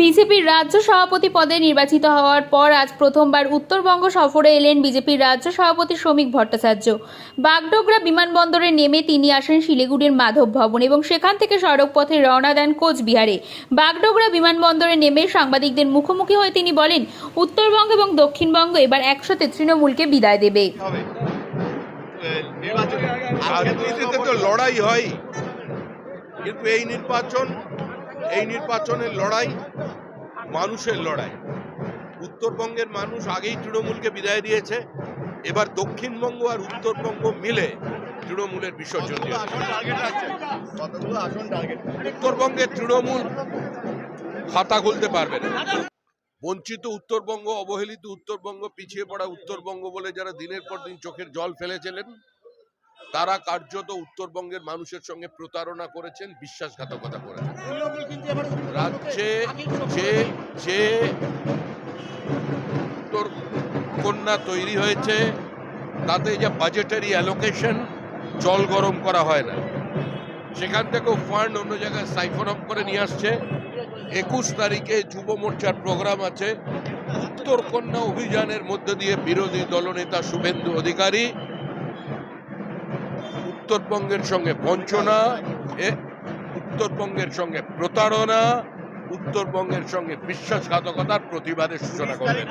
বিজেপির রাজ্য সভাপতি পদে নির্বাচিত হওয়ার পর আজ প্রথমবার উত্তরবঙ্গ সফরে এলেন বিজেপির রাজ্য সভাপতি শ্রমিক ভট্টাচার্য। বাগডোগরা বিমানবন্দরে নেমে তিনি আসেন শিলিগুড়ির মাধব ভবন এবং সেখান থেকে সড়ক পথে রওনা দেন কোচবিহারে। বাগডোগরা বিমানবন্দরে নেমে সাংবাদিকদের মুখোমুখি হয়ে তিনি বলেন, উত্তরবঙ্গ এবং দক্ষিণবঙ্গ এবার একসাথে তৃণমূলকে বিদায় দেবে। লড়াই হয়। কিন্তু এই নির্বাচন, এই নির্বাচনের লড়াই মানুষের লড়াই। উত্তরবঙ্গের মানুষ আগেই তৃণমূলকে বিদায় দিয়েছে এবার দক্ষিণবঙ্গ আর উত্তরবঙ্গ মিলে তৃণমূলের বিসর্জন উত্তরবঙ্গের তৃণমূল খাতা খুলতে পারবে না। বঞ্চিত উত্তরবঙ্গ অবহেলিত উত্তরবঙ্গ পিছিয়ে পড়া উত্তরবঙ্গ বলে যারা দিনের পর দিন চোখের জল ফেলেছিলেন তারা কার্যত উত্তরবঙ্গের মানুষের সঙ্গে প্রতারণা করেছেন, বিশ্বাসঘাতকতা করেছেন। রাজ্যে যে যে উত্তর কন্যা তৈরি হয়েছে, তাতে যে বাজেটারি অ্যালোকেশন জল গরম করা হয় না। সেখান থেকেও ফান্ড অন্য জায়গায় সাইফন অফ করে নিয়ে আসছে। একুশ তারিখে যুব মোর্চার প্রোগ্রাম আছে। উত্তর কন্যা অভিযানের মধ্যে দিয়ে বিরোধী দলনেতা শুভেন্দু অধিকারী উত্তরবঙ্গের সঙ্গে বঞ্চনা উত্তরবঙ্গের সঙ্গে প্রতারণা উত্তরবঙ্গের সঙ্গে বিশ্বাসঘাতকতার প্রতিবাদের সূচনা করবেন